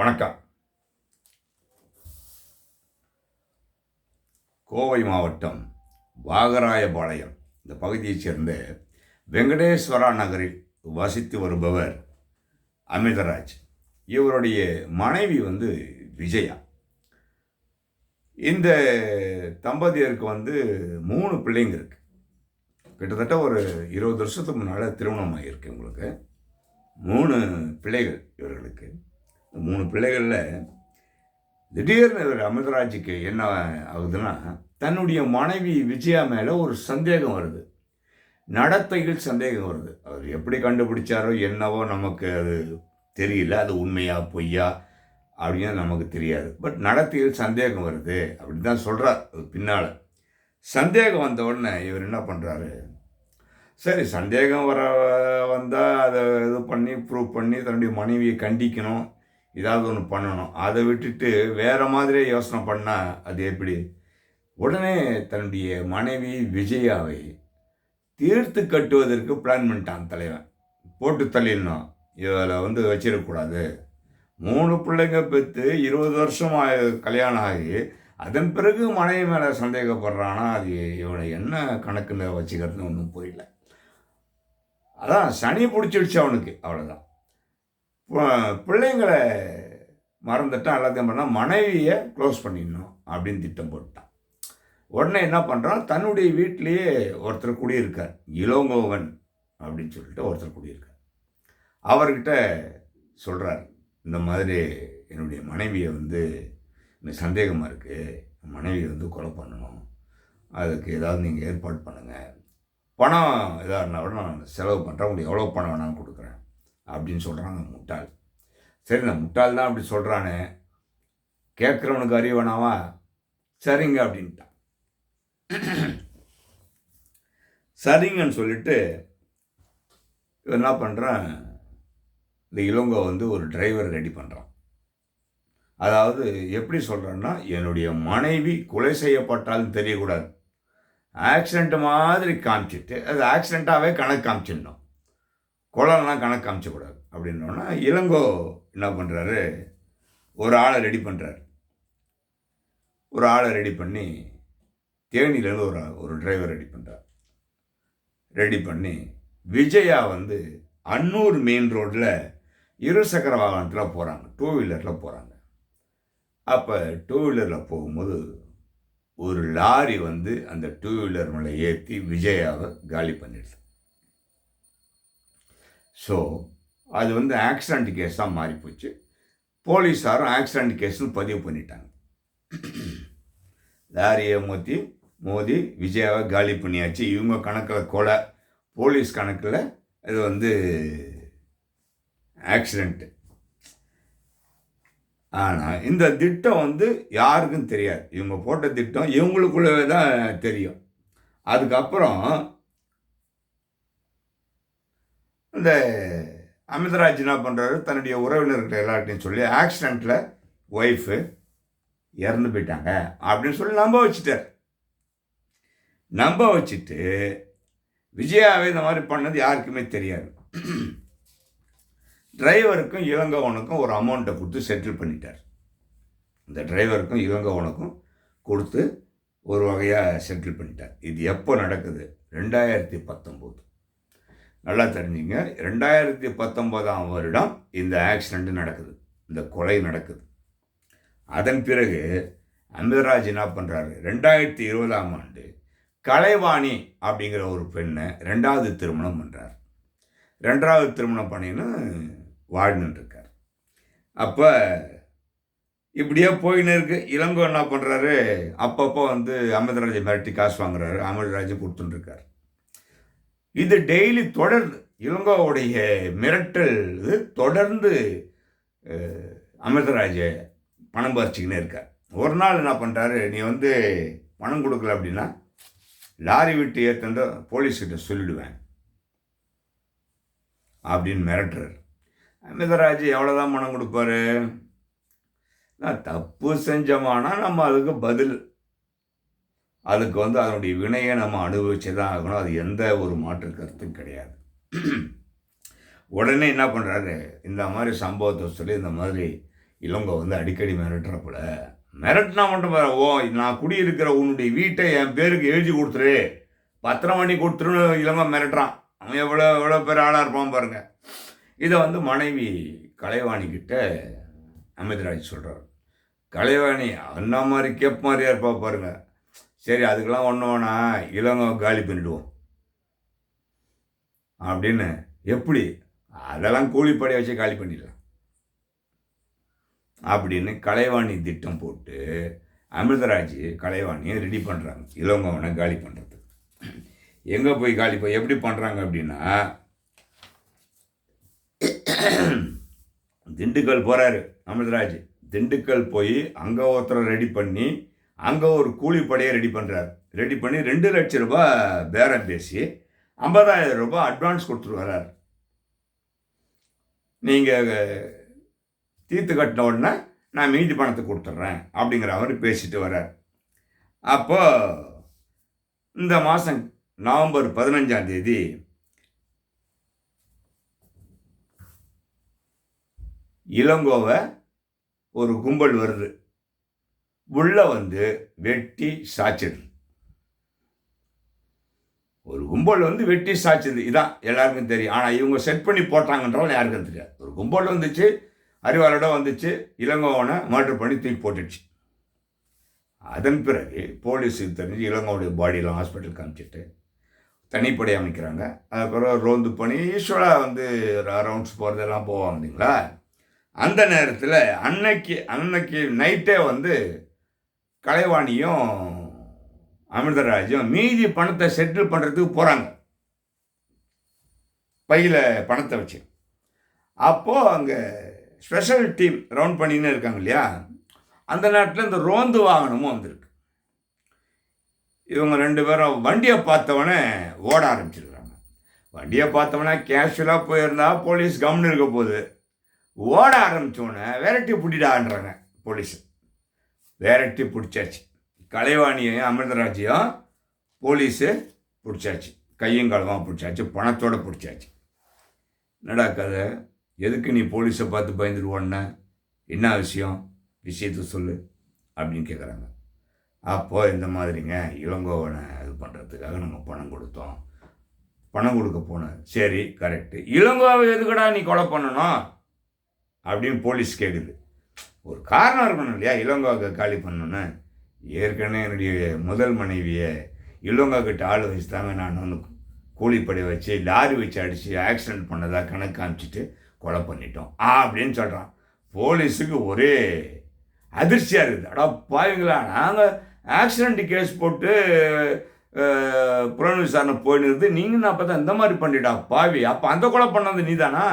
வணக்கம். கோவை மாவட்டம் வாகராயபாளையம். இந்த பகுதியைச் சேர்ந்த வெங்கடேஸ்வரா நகரில் வசித்து வருபவர் அமிர்தராஜ். இவருடைய மனைவி வந்து விஜயா. இந்த தம்பதியருக்கு வந்து மூணு பிள்ளைங்க இருக்கு. கிட்டத்தட்ட ஒரு இருபது வருஷத்துக்கு முன்னால் திருமணம் ஆகியிருக்கு உங்களுக்கு மூணு பிள்ளைகள் இவர்களுக்கு. மூணு பிள்ளைகளில் திடீர்னு இவர் அமிர்தராஜுக்கு என்ன ஆகுதுன்னா தன்னுடைய மனைவி விஜயா மேலே ஒரு சந்தேகம் வருது. நடத்தையில் சந்தேகம் வருது. அவர் எப்படி கண்டுபிடிச்சாரோ என்னவோ நமக்கு அது தெரியல. அது உண்மையா பொய்யா அப்படின்னு நமக்கு தெரியாது. பட் நடத்தையில் சந்தேகம் வருது அப்படின்னு தான் சொல்கிறார் பின்னால். சந்தேகம் வந்த உடனே இவர் என்ன பண்ணுறாரு சரி சந்தேகம் வர வந்தால் அதை இது பண்ணி ப்ரூவ் பண்ணி தன்னுடைய மனைவியை கண்டிக்கணும். ஏதாவது ஒன்று பண்ணணும். அதை விட்டுட்டு வேறு மாதிரியே யோசனை பண்ணால் அது எப்படி? உடனே தன்னுடைய மனைவி விஜயாவை தீர்த்து கட்டுவதற்கு பிளான் பண்ணிட்டான் தலைவன். போட்டு தள்ளிடணும். இதில் வந்து வச்சிடக்கூடாது. மூணு பிள்ளைங்க பெற்று இருபது வருஷம் ஆகி- கல்யாணம் ஆகி அதன் பிறகு மனைவி மேலே சந்தேகப்படுறான்னா அது இவனை என்ன கணக்குன்னு வச்சுக்கிறதுன்னு ஒன்றும் புரியல. அதான் சனி பிடிச்சிடுச்சு அவனுக்கு அவ்வளோதான் பிள்ளைங்களை மறந்துட்டான் எல்லாத்தையும் பண்ணால் மனைவியை க்ளோஸ் பண்ணிடணும் அப்படின்னு திட்டம் போட்டான். உடனே என்ன பண்ணுறான் தன்னுடைய வீட்டிலேயே ஒருத்தர் குடியிருக்கார் இளங்கோவன் அப்படின்னு சொல்லிட்டு ஒருத்தர் குடியிருக்கார். அவர்கிட்ட சொல்கிறார் இந்த மாதிரி என்னுடைய மனைவியை வந்து எனக்கு சந்தேகமாக இருக்குது மனைவியை வந்து கொலை பண்ணணும் அதுக்கு ஏதாவது நீங்கள் ஏற்பாடு பண்ணுங்கள் பணம் இதாக இருந்தால் கூட நான் செலவு பண்ணுறேன் உங்களுக்கு எவ்வளோ பணம் வேணாலும் கொடுக்குறேன். அப்படின்னு சொல்கிறாங்க முட்டாள். சரி இந்த முட்டாள் தான் அப்படி சொல்கிறானே கேட்குறவனுக்கு அறிவு சரிங்க அப்படின்ட்டான் சரிங்கன்னு சொல்லிட்டு இவன் என்ன பண்ணுறான் இந்த இளங்கோ வந்து ஒரு டிரைவர் ரெடி பண்ணுறான் அதாவது எப்படி சொல்கிறேன்னா என்னுடைய மனைவி கொலை செய்யப்பட்டாலும் தெரியக்கூடாது. ஆக்சிடெண்ட் மாதிரி காமிச்சிட்டு அது ஆக்சிடெண்ட்டாகவே கணக்கு காமிச்சிடணும். குளம்லாம் கணக்கு காமிச்சக்கூடாது. அப்படின்னோன்னா இளங்கோ என்ன பண்ணுறாரு ஒரு ஆளை ரெடி பண்ணுறாரு ஒரு ஆளை ரெடி பண்ணி தேனியிலேருந்து ஒரு ஒரு டிரைவர் ரெடி பண்ணுறார் ரெடி பண்ணி விஜயா வந்து அன்னூர் மெயின் ரோட்டில் இருசக்கர வாகனத்தில் போகிறாங்க டூ வீலரில் போகிறாங்க அப்போ டூ வீலரில் போகும்போது ஒரு லாரி வந்து அந்த டூ வீலர் மேலே ஏற்றி விஜயாவை காலி பண்ணிடுது. ஸோ அது வந்து ஆக்சிடெண்ட் கேஸாக மாறிப்போச்சு போலீஸாரும் ஆக்சிடெண்ட் கேஸ்னு பதிவு பண்ணிட்டாங்க. லாரியை மோதி மோதி விஜயாவை காலி பண்ணியாச்சு. இவங்க கணக்கில் கொலை போலீஸ் கணக்கில் இது வந்து ஆக்சிடெண்ட்டு ஆனால் இந்த திட்டம் வந்து யாருக்கும் தெரியாது. இவங்க போட்ட திட்டம் இவங்களுக்குள்ளவே தான் தெரியும். அதுக்கப்புறம் இந்த அமிர்தராஜ் என்ன பண்ணுறாரு தன்னுடைய உறவினர்கிட்ட எல்லார்ட்டையும் சொல்லி ஆக்சிடெண்ட்டில் ஒய்ஃபு இறந்து போயிட்டாங்க அப்படின்னு சொல்லி நம்ப வச்சுட்டார். நம்ப வச்சுட்டு விஜயாவை இந்த மாதிரி பண்ணது யாருக்குமே தெரியாது. டிரைவருக்கும் இளங்கவனுக்கும் ஒரு அமௌண்ட்டை கொடுத்து செட்டில் பண்ணிட்டார். இந்த டிரைவருக்கும் இளங்கவனுக்கும் கொடுத்து ஒரு வகையாக செட்டில் பண்ணிட்டார். இது எப்போ நடக்குது? ரெண்டாயிரத்தி பத்தொம்போது. நல்லா தெரிஞ்சுங்க. ரெண்டாயிரத்தி பத்தொம்போதாம் வருடம் இந்த ஆக்சிடெண்ட் நடக்குது. இந்த கொலை நடக்குது. அதன் பிறகு அமிர்தராஜ் என்ன பண்ணுறாரு ரெண்டாயிரத்தி இருபதாம் ஆண்டு கலைவாணி அப்படிங்கிற ஒரு பெண்ணை ரெண்டாவது திருமணம் பண்ணுறார் ரெண்டாவது திருமணம் பண்ணின்னு வாழ்ந்துட்டுருக்கார் அப்போ இப்படியே போயின்னு இருக்கு. இளங்கோ என்ன பண்ணுறாரு அப்பப்போ வந்து அமிர்தராஜை மிரட்டி காசு வாங்குறாரு. அமிர்தராஜ் கொடுத்துட்டுருக்கார் இது டெய்லி தொடர்ந்து இளங்கோவுடைய மிரட்டல் இது தொடர்ந்து அமிர்தராஜை பணம் பறிச்சுக்கினே இருக்கார். ஒரு நாள் என்ன பண்ணுறாரு நீ வந்து பணம் கொடுக்கல அப்படின்னா லாரி விட்டு ஏற்றுந்த போலீஸ்கிட்ட சொல்லிடுவேன் அப்படின்னு மிரட்டுறாரு. அமிர்தராஜ் எவ்வளோதான் பணம் கொடுப்பாரு? நான் தப்பு செஞ்சோமானா நம்ம அதுக்கு பதில் அதுக்கு வந்து அதனுடைய வினையை நம்ம அனுபவிச்சு தான் ஆகணும். அது எந்த ஒரு மாற்று கருத்தும் கிடையாது. உடனே என்ன பண்ணுறாரு இந்த மாதிரி சம்பவத்தை சொல்லி இந்த மாதிரி இளங்க வந்து அடிக்கடி மிரட்டுறப்பல மிரட்டினா மட்டும் பாரு, ஓ நான் குடியிருக்கிற உன்னுடைய வீட்டை என் பேருக்கு எழுதி கொடுத்துரு. பத்திரம் பண்ணி கொடுத்துருன்னு இளங்க மிரட்டுறான். அவன் எவ்வளோ எவ்வளோ பேர் ஆளாக இருப்பான் பாருங்கள் இதை வந்து மனைவி கலைவாணிக்கிட்ட கிட்ட சொல்கிறார் கலைவாணி அண்ணா மாதிரி கேப் மாதிரியா இருப்பா பாருங்கள் சரி அதுக்கெல்லாம் ஒன்று வேணா இளங்கோ காலி பண்ணிடுவோம். அப்படின்னு எப்படி? அதெல்லாம் கூலிப்படை வச்சு காலி பண்ணிடலாம். அப்படின்னு கலைவாணி திட்டம் போட்டு அமிர்தராஜ் கலைவாணியை ரெடி பண்ணுறாங்க இளங்கோவனை காலி பண்ணுறதுக்கு எங்கே போய் காலி போய் எப்படி பண்ணுறாங்க அப்படின்னா திண்டுக்கல் போகிறாரு அமிர்தராஜ். திண்டுக்கல் போய் அங்கே ஒருத்தரை ரெடி பண்ணி அங்கே ஒரு கூலிப்படையை ரெடி பண்ணுறாரு ரெடி பண்ணி ரெண்டு லட்சம் ரூபாய் பேரம் பேசி ஐம்பதாயிரம் ரூபாய் அட்வான்ஸ் கொடுத்துட்டு வர்றார். நீங்கள் தீர்த்து கட்டின உடனே நான் மீதி பணத்தை கொடுத்துட்றேன் அப்படிங்கிற அவர் பேசிட்டு வர்றார். அப்போ இந்த மாதம் நவம்பர் பதினஞ்சாம் தேதி இளங்கோவை ஒரு கும்பல் வருது. உள்ளே வந்து வெட்டி சாச்சிடுது ஒரு கும்பல் வந்து வெட்டி சாய்ச்சது இதான் எல்லாருக்கும் தெரியும். ஆனால் இவங்க செட் பண்ணி போட்டாங்கன்றாலும் யாருக்கும் தெரியாது. ஒரு கும்பல் வந்துச்சு அறிவாளோட வந்துச்சு இளங்கோவனை மர்டர் பண்ணி தூக்கி போட்டுடுச்சு. அதன் பிறகு போலீஸுக்கு தெரிஞ்சு இளங்கோவுடைய பாடியெலாம் ஹாஸ்பிட்டலுக்கு அனுப்பிச்சிட்டு தனிப்படை அமைக்கிறாங்க. அதுக்கப்புறம் ரோந்து பண்ணி யூஸ்வலாக வந்து ரவுண்ட்ஸ் போகிறதெல்லாம் போவாங்க இல்லைங்களா? அந்த நேரத்தில் அன்னைக்கு அன்னைக்கு நைட்டே வந்து கலைவாணியும் அமிர்தராஜும் மீதி பணத்தை செட்டில் பண்ணுறதுக்கு போகிறாங்க பையில் பணத்தை வச்சு. அப்போது அங்கே ஸ்பெஷல் டீம் ரவுண்ட் பண்ணின்னு இருக்காங்க இல்லையா? அந்த நேரத்தில் இந்த ரோந்து வாகனமும் வந்திருக்கு. இவங்க ரெண்டு பேரும் வண்டியை பார்த்தவொடனே ஓட ஆரம்பிச்சிருக்கிறாங்க. வண்டியை பார்த்தவொடனே கேஷுவலாக போயிருந்தா போலீஸ் கவனம் இருக்க போகுது. ஓட ஆரம்பித்தோடனே விரட்டி பிடிடான்றாங்க போலீஸ். வேரட்டி பிடிச்சாச்சு. கலைவாணியையும் அமிர்தராஜையும் போலீஸு பிடிச்சாச்சு. கையும் களமாக பிடிச்சாச்சு. பணத்தோடு பிடிச்சாச்சு. என்னடா கதை? எதுக்கு நீ போலீஸை பார்த்து பயந்துடுவோன்ன என்ன விஷயம்? விஷயத்த சொல்லு. அப்படின்னு கேட்குறாங்க அப்போ இந்த மாதிரிங்க இளங்கோவனை இது பண்ணுறதுக்காக நம்ம பணம் கொடுத்தோம். பணம் கொடுக்க போனேன் சரி கரெக்டு இளங்கோவை எதுக்குடா நீ கொலை பண்ணணும்? அப்படின்னு போலீஸ் கேட்குது ஒரு காரணம் இருக்கணும் இல்லையா? இளங்கோவை காலி பண்ணணுன்னு ஏற்கனவே என்னுடைய முதல் மனைவியை இளங்கோ கிட்ட ஆள் வச்சு தாங்க நான் வந்து கூலிப்படை வச்சு லாரி வச்சு அடித்து ஆக்சிடென்ட் பண்ணதாக கணக்கு காமிச்சிட்டு கொலை பண்ணிட்டோம். ஆ அப்படின்னு சொல்கிறான் போலீஸுக்கு ஒரே அதிர்ச்சியாக இருக்குது. அடா பாவீங்களா நாங்கள் ஆக்சிடெண்ட் கேஸ் போட்டு புலன் விசாரணை போயின்னு இருந்து நீங்கள் அப்போ தான் இந்த மாதிரி பண்ணிட்டா பாவி. அப்போ அந்த கொலை பண்ணது நீ தானா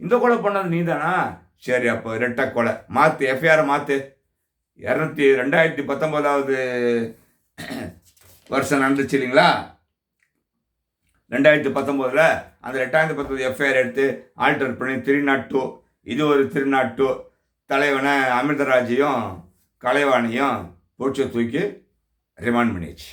இந்த கொலை பண்ணது நீ தானா சரி அப்போ ரெட்டை கொலை. மாற்று எஃப்ஐஆரை மாற்று இரநூத்தி ரெண்டாயிரத்தி பத்தொம்போதாவது வருஷம் நடந்துச்சு இல்லைங்களா? ரெண்டாயிரத்தி பத்தொம்போதில் அந்த ரெண்டாயிரத்தி பத்தொம்பது எஃப்ஐஆர் எடுத்து ஆல்டர் பண்ணி திருநாட்டு இது ஒரு திருநாட்டு தலைவனை அமிர்தராஜையும் கலைவாணியும் போச்சு தூக்கி ரிமாண்ட் பண்ணியாச்சு.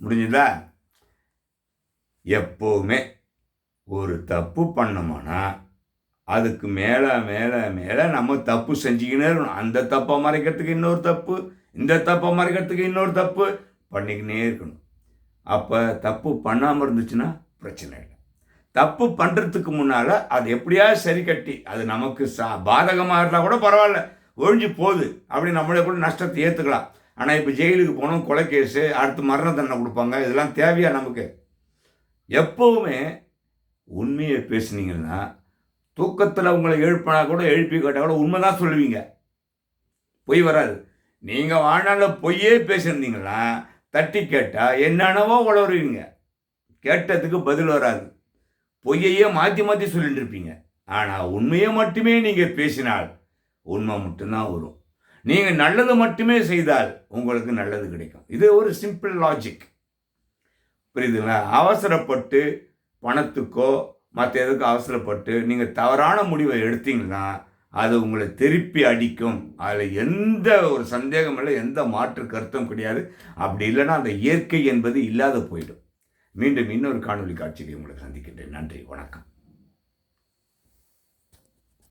முடிஞ்சுதா? எப்போவுமே ஒரு தப்பு பண்ணோம்னா அதுக்கு மேலே மேலே மேலே நம்ம தப்பு செஞ்சுக்கினே இருக்கணும். அந்த தப்பை மறைக்கிறதுக்கு இன்னொரு தப்பு இந்த தப்பை மறைக்கிறதுக்கு இன்னொரு தப்பு பண்ணிக்கினே இருக்கணும். அப்போ தப்பு பண்ணாமல் இருந்துச்சுன்னா பிரச்சனை இல்லை. தப்பு பண்ணுறதுக்கு முன்னால் அது எப்படியாவது சரி கட்டி அது நமக்கு சா பாதகமாக இருந்தால் கூட பரவாயில்ல. ஒழிஞ்சு போகுது. அப்படி நம்மளே கூட நஷ்டத்தை ஏற்றுக்கலாம் ஆனால் இப்போ ஜெயிலுக்கு போனோம் கொலை கேஸு அடுத்து மரண தண்டனை கொடுப்பாங்க. இதெல்லாம் தேவையா நமக்கு? எப்போவுமே உண்மையை பேசுனீங்கன்னா தூக்கத்தில் உங்களை எழுப்பினா கூட எழுப்பி கேட்டால் கூட உண்மை தான் சொல்லுவீங்க. பொய் வராது. நீங்கள் வாழ்நாளில் பொய்யே பேசியிருந்தீங்களா தட்டி கேட்டால் என்னென்னவோ உளருவீங்க கேட்டதுக்கு பதில் வராது. பொய்யையே மாற்றி மாற்றி சொல்லிட்டு இருப்பீங்க. ஆனால் உண்மையை மட்டுமே நீங்கள் பேசினால் உண்மை மட்டும்தான் வரும். நீங்கள் நல்லது மட்டுமே செய்தால் உங்களுக்கு நல்லது கிடைக்கும். இது ஒரு சிம்பிள் லாஜிக். புரியுதுங்களா? அவசரப்பட்டு பணத்துக்கோ மற்ற எதுக்கு அவசரப்பட்டு நீங்கள் தவறான முடிவை எடுத்தீங்கன்னா அது உங்களை திருப்பி அடிக்கும். அதில் எந்த ஒரு சந்தேகம் இல்லை எந்த மாற்று கருத்தும் கிடையாது. அப்படி இல்லைன்னா அந்த இயற்கை என்பது இல்லாத போயிடும். மீண்டும் இன்னொரு காணொலி காட்சியை உங்களை சந்திக்கின்றேன். நன்றி வணக்கம்.